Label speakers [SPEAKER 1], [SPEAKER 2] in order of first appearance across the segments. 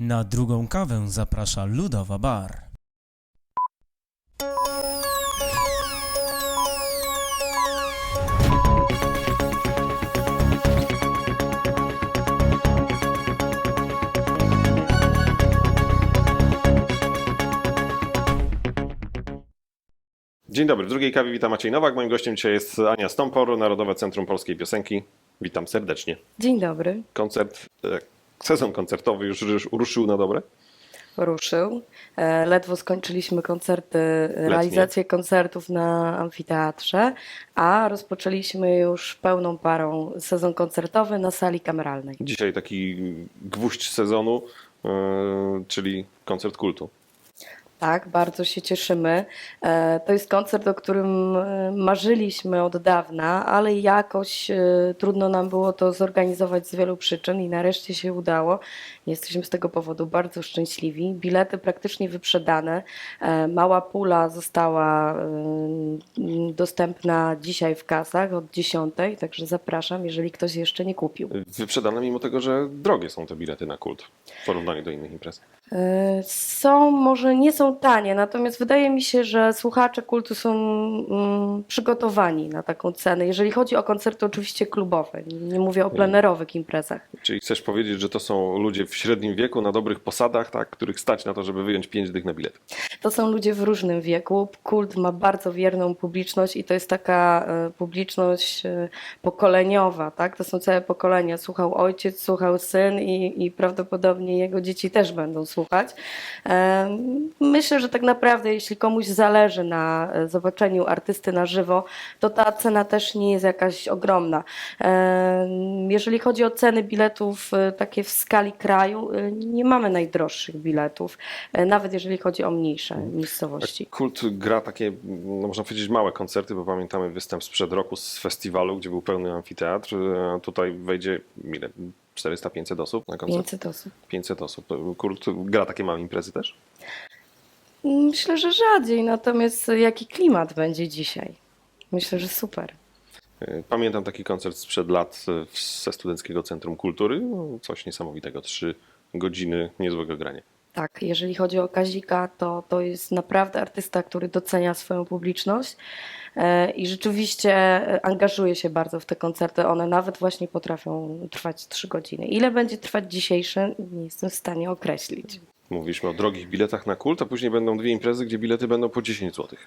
[SPEAKER 1] Na drugą kawę zaprasza Ludowa Bar.
[SPEAKER 2] Dzień dobry, w drugiej kawie witam Maciej Nowak. Moim gościem dzisiaj jest Ania Stompor, Narodowe Centrum Polskiej Piosenki. Witam serdecznie.
[SPEAKER 3] Dzień dobry.
[SPEAKER 2] Koncert, e, sezon koncertowy już rusz- ruszył na dobre?
[SPEAKER 3] Ruszył. E, Ledwo skończyliśmy koncerty, realizację koncertów na amfiteatrze, a rozpoczęliśmy już pełną parą sezon koncertowy na sali kameralnej.
[SPEAKER 2] Dzisiaj taki gwóźdź sezonu, e, czyli koncert kultu.
[SPEAKER 3] Tak, bardzo się cieszymy. E, To jest koncert, o którym e, marzyliśmy od dawna, ale jakoś e, trudno nam było to zorganizować z wielu przyczyn i nareszcie się udało. Jesteśmy z tego powodu bardzo szczęśliwi. Bilety praktycznie wyprzedane. Mała pula została dostępna dzisiaj w kasach od 10, także zapraszam, jeżeli ktoś jeszcze nie kupił.
[SPEAKER 2] Wyprzedane mimo tego, że drogie są te bilety na kult w porównaniu do innych imprez.
[SPEAKER 3] Są, może nie są tanie, natomiast wydaje mi się, że słuchacze kultu są mm, przygotowani na taką cenę. Jeżeli chodzi o koncerty oczywiście klubowe, nie mówię o plenerowych imprezach.
[SPEAKER 2] Czyli chcesz powiedzieć, że to są ludzie w średnim wieku, na dobrych posadach, tak, których stać na to, żeby wyjąć 5 dych na bilet.
[SPEAKER 3] To są ludzie w różnym wieku. Kult ma bardzo wierną publiczność i to jest taka e, publiczność e, pokoleniowa, tak? To są całe pokolenia. Słuchał ojciec, słuchał syn i, i prawdopodobnie jego dzieci też będą słuchać. E, Myślę, że tak naprawdę jeśli komuś zależy na e, zobaczeniu artysty na żywo, to ta cena też nie jest jakaś ogromna. Jeżeli chodzi o ceny biletów e, takie w skali kraju, e, nie mamy najdroższych biletów, nawet jeżeli chodzi o mniejsze miejscowości.
[SPEAKER 2] Kult gra takie, no można powiedzieć, małe koncerty, bo pamiętamy występ sprzed roku z festiwalu, gdzie był pełny amfiteatr. Tutaj wejdzie ile? 400-500 osób na koncert?
[SPEAKER 3] 500 osób.
[SPEAKER 2] 500 osób. Kult gra takie małe imprezy też?
[SPEAKER 3] Myślę, że rzadziej, natomiast jaki klimat będzie dzisiaj? Myślę, że super.
[SPEAKER 2] Pamiętam taki koncert sprzed lat ze Studenckiego Centrum Kultury. No, coś niesamowitego. Trzy godziny niezłego grania.
[SPEAKER 3] Tak, jeżeli chodzi o Kazika, to, to jest naprawdę artysta, który docenia swoją publiczność e, i rzeczywiście e, angażuje się bardzo w te koncerty. One nawet właśnie potrafią trwać trzy godziny. Ile będzie trwać dzisiejsze, nie jestem w stanie określić.
[SPEAKER 2] Mówiliśmy o drogich biletach na kult, a później będą dwie imprezy, gdzie bilety będą po 10 zł.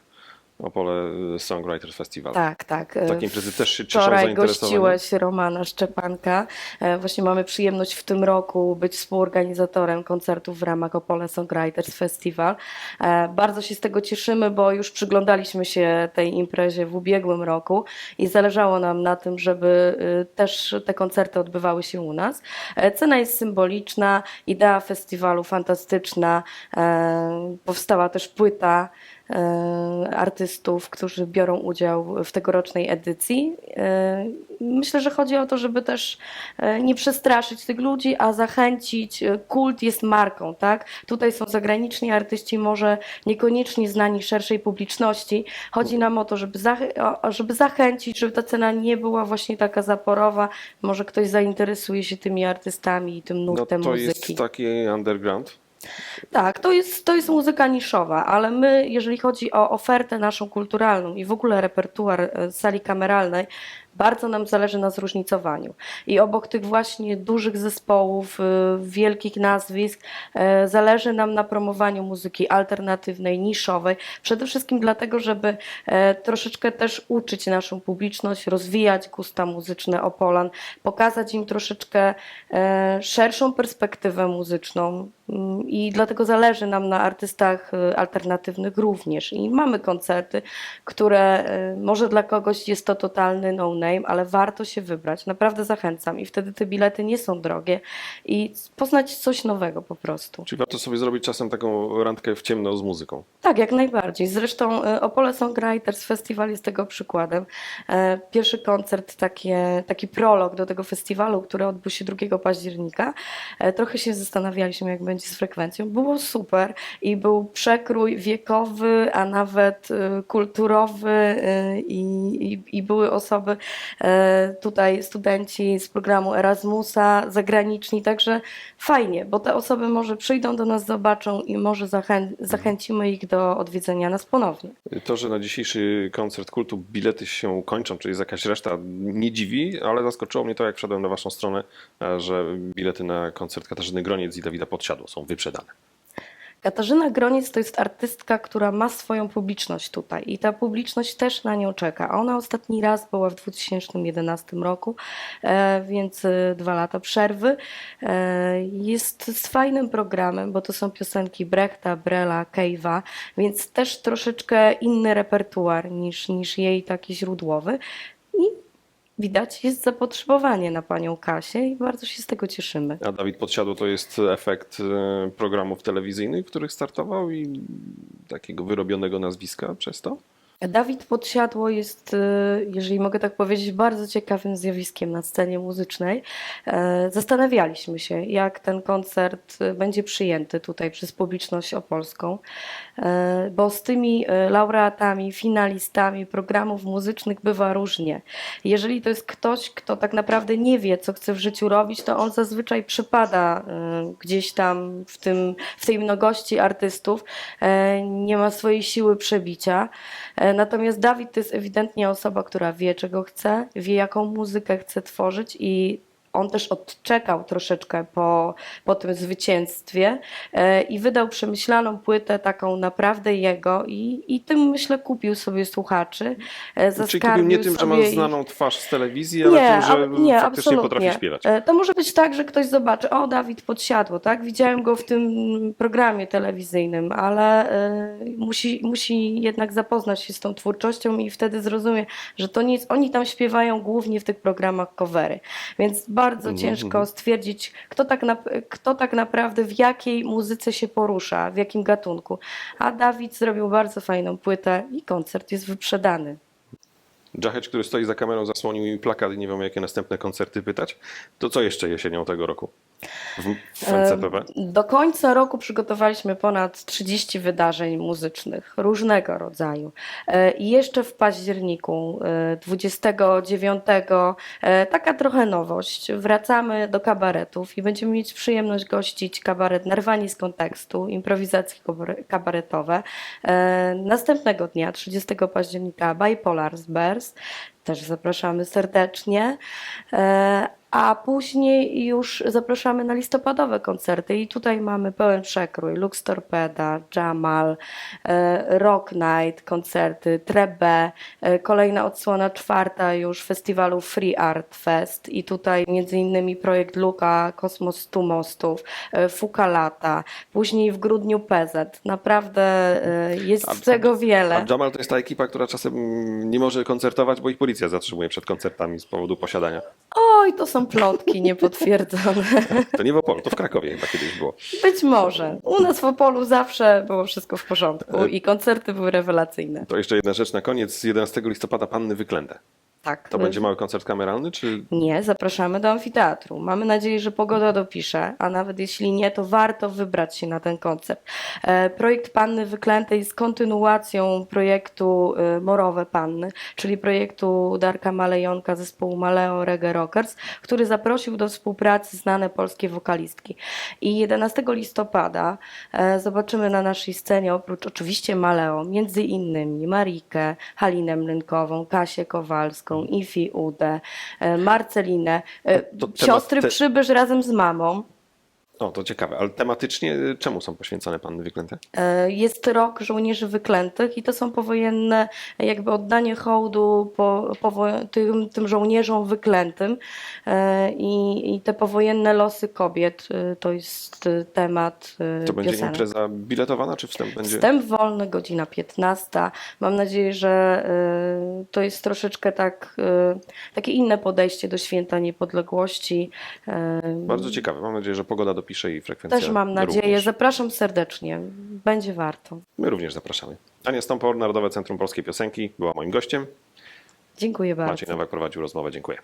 [SPEAKER 2] Opole Songwriters Festival.
[SPEAKER 3] Tak, tak. e,
[SPEAKER 2] Takie imprezy też się cieszą
[SPEAKER 3] Wczoraj gościłeś Romana Szczepanka. E, Właśnie mamy przyjemność w tym roku być współorganizatorem koncertów w ramach Opole Songwriters Festival. E, Bardzo się z tego cieszymy, bo już przyglądaliśmy się tej imprezie w ubiegłym roku i zależało nam na tym, żeby y, też te koncerty odbywały się u nas. E, Cena jest symboliczna, idea festiwalu fantastyczna. Powstała też płyta artystów, którzy biorą udział w tegorocznej edycji. E, Myślę, że chodzi o to, żeby też e, nie przestraszyć tych ludzi, a zachęcić. E, Kult jest marką, tak? Tutaj są zagraniczni artyści, może niekoniecznie znani szerszej publiczności. Chodzi nam o to, żeby, zach- żeby zachęcić, żeby ta cena nie była właśnie taka zaporowa. Może ktoś zainteresuje się tymi artystami i tym
[SPEAKER 2] No
[SPEAKER 3] nurtem
[SPEAKER 2] to
[SPEAKER 3] muzyki.
[SPEAKER 2] jest taki underground.
[SPEAKER 3] Tak, to jest, to jest muzyka niszowa, ale my, jeżeli chodzi o ofertę naszą kulturalną i w ogóle repertuar e, sali kameralnej, bardzo nam zależy na zróżnicowaniu. I obok tych właśnie dużych zespołów, y, wielkich nazwisk, e, zależy nam na promowaniu muzyki alternatywnej, niszowej. Przede wszystkim dlatego, żeby e, troszeczkę też uczyć naszą publiczność, rozwijać gusta muzyczne Opolan, pokazać im troszeczkę szerszą perspektywę muzyczną. Mm, I dlatego zależy nam na artystach y, alternatywnych również. I mamy koncerty, które y, może dla kogoś jest to totalny no-name, ale warto się wybrać. Naprawdę zachęcam. I wtedy te bilety nie są drogie i poznać coś nowego po prostu.
[SPEAKER 2] Czyli warto sobie zrobić czasem taką randkę w ciemno z muzyką.
[SPEAKER 3] Tak, jak najbardziej. Zresztą y, Opole Songwriters Festival jest tego przykładem. E, Pierwszy koncert, takie, taki prolog do tego festiwalu, który odbył się 2 października. E, Trochę się zastanawialiśmy, jak będzie z frekwencją. Był było super i był przekrój wiekowy, a nawet kulturowy i, i, i były osoby e, tutaj, studenci z programu Erasmusa, zagraniczni, także fajnie, bo te osoby może przyjdą do nas, zobaczą i może zachę, zachęcimy ich do odwiedzenia nas ponownie.
[SPEAKER 2] To, że na dzisiejszy koncert kultu bilety się kończą, czyli jest jakaś reszta, nie dziwi, ale zaskoczyło mnie to, jak wszedłem na waszą stronę, e, że bilety na koncert Katarzyny Groniec i Dawida Podsiadło są wyprzedane.
[SPEAKER 3] Katarzyna Groniec to jest artystka, która ma swoją publiczność tutaj i ta publiczność też na nią czeka. Ona ostatni raz była w 2011 roku, e, więc e, dwa lata przerwy. E, Jest z fajnym programem, bo to są piosenki Brechta, Brela, Kejwa, więc też troszeczkę inny repertuar niż, niż jej taki źródłowy. I widać, jest zapotrzebowanie na panią Kasię i bardzo się z tego cieszymy.
[SPEAKER 2] A Dawid Podsiadło to jest efekt e, programów telewizyjnych, w których startował i takiego wyrobionego nazwiska przez to?
[SPEAKER 3] Dawid Podsiadło jest, y, jeżeli mogę tak powiedzieć, bardzo ciekawym zjawiskiem na scenie muzycznej. E, Zastanawialiśmy się, jak ten koncert y, będzie przyjęty tutaj przez publiczność opolską, E, bo z tymi laureatami, finalistami programów muzycznych bywa różnie. Jeżeli to jest ktoś, kto tak naprawdę nie wie, co chce w życiu robić, to on zazwyczaj przypada gdzieś tam w, tym, w tej mnogości artystów, e, nie ma swojej siły przebicia. Natomiast Dawid to jest ewidentnie osoba, która wie, czego chce, wie, jaką muzykę chce tworzyć i on też odczekał troszeczkę po, po tym zwycięstwie e, i wydał przemyślaną płytę, taką naprawdę jego i, i tym myślę kupił sobie słuchaczy. e,
[SPEAKER 2] Czyli kupił nie tym, że ma znaną twarz z telewizji, ale tym, że
[SPEAKER 3] ab- nie,
[SPEAKER 2] faktycznie
[SPEAKER 3] absolutnie.
[SPEAKER 2] potrafi śpiewać.
[SPEAKER 3] E, To może być tak, że ktoś zobaczy, o Dawid podsiadło, tak? Widziałem go w tym programie telewizyjnym, ale musi, musi jednak zapoznać się z tą twórczością i wtedy zrozumie, że to nie jest, oni tam śpiewają głównie w tych programach covery. Więc bardzo
[SPEAKER 2] Mhm,
[SPEAKER 3] ciężko
[SPEAKER 2] mhm.
[SPEAKER 3] stwierdzić, kto tak, na, kto tak naprawdę w jakiej muzyce się porusza, w jakim gatunku. A Dawid zrobił bardzo fajną płytę i koncert jest wyprzedany.
[SPEAKER 2] Dżachecz, który stoi za kamerą, zasłonił mi plakat i nie wiem, jakie następne koncerty pytać. To co jeszcze jesienią tego roku
[SPEAKER 3] Do końca roku przygotowaliśmy ponad 30 wydarzeń muzycznych różnego rodzaju. E, I jeszcze w październiku e, 29 e, taka trochę nowość. Wracamy do kabaretów i będziemy mieć przyjemność gościć kabaret Nerwani z kontekstu, improwizacje kabar- kabaretowe. E, Następnego dnia, 30 października, Bipolar z Bears. Też zapraszamy serdecznie. A później już zapraszamy na listopadowe koncerty i tutaj mamy pełen przekrój. Lux Torpeda, Jamal, e, Rock Night, koncerty, Trebe, e, kolejna odsłona czwarta już festiwalu Free Art Fest i tutaj między innymi projekt Luka, Kosmos 100 Mostów, e, Fuka Lata, później w grudniu PZ. Naprawdę jest
[SPEAKER 2] A-
[SPEAKER 3] tego wiele.
[SPEAKER 2] A Jamal to jest ta ekipa, która czasem nie może koncertować, bo ich policja zatrzymuje przed koncertami z powodu posiadania.
[SPEAKER 3] Oj, to są plotki niepotwierdzone.
[SPEAKER 2] To nie w Opolu, to w Krakowie chyba kiedyś było.
[SPEAKER 3] Być może. U nas w Opolu zawsze było wszystko w porządku i koncerty były rewelacyjne.
[SPEAKER 2] To jeszcze jedna rzecz na koniec. 11 listopada Panny Wyklęte.
[SPEAKER 3] Tak.
[SPEAKER 2] To będzie mały koncert kameralny, czy
[SPEAKER 3] Nie, zapraszamy do amfiteatru. Mamy nadzieję, że pogoda dopisze, a nawet jeśli nie, to warto wybrać się na ten koncert. E, Projekt Panny Wyklętej jest kontynuacją projektu e, Morowe Panny, czyli projektu Darka Malejonka zespołu Maleo Reggae Rockers, który zaprosił do współpracy znane polskie wokalistki. I 11 listopada e, zobaczymy na naszej scenie, oprócz oczywiście Maleo, między innymi Marikę, Halinę Mlynkową, Kasię Kowalską, Ifi Udę, e, Marcelinę, e,
[SPEAKER 2] To-
[SPEAKER 3] siostry
[SPEAKER 2] te-
[SPEAKER 3] Przybysz razem z mamą.
[SPEAKER 2] O, to ciekawe, ale tematycznie y, czemu są poświęcone Panny Wyklęte?
[SPEAKER 3] E, Jest rok żołnierzy wyklętych i to są powojenne jakby oddanie hołdu po, powo- tym, tym żołnierzom wyklętym E, i, i te powojenne losy kobiet e, to jest e, temat e,
[SPEAKER 2] To będzie
[SPEAKER 3] piosenek.
[SPEAKER 2] impreza biletowana, czy wstęp będzie?
[SPEAKER 3] Wstęp wolny, godzina 15. Mam nadzieję, że y, to jest troszeczkę tak, y, takie inne podejście do święta niepodległości. Y,
[SPEAKER 2] Bardzo ciekawe. Mam nadzieję, że pogoda dopisze i frekwencja
[SPEAKER 3] Też mam nadzieję.
[SPEAKER 2] Również.
[SPEAKER 3] Zapraszam serdecznie. Będzie warto.
[SPEAKER 2] My również zapraszamy. Ania Stąpor, Narodowe Centrum Polskiej Piosenki była moim gościem.
[SPEAKER 3] Dziękuję bardzo.
[SPEAKER 2] Maciej Nowak prowadził rozmowę. Dziękuję.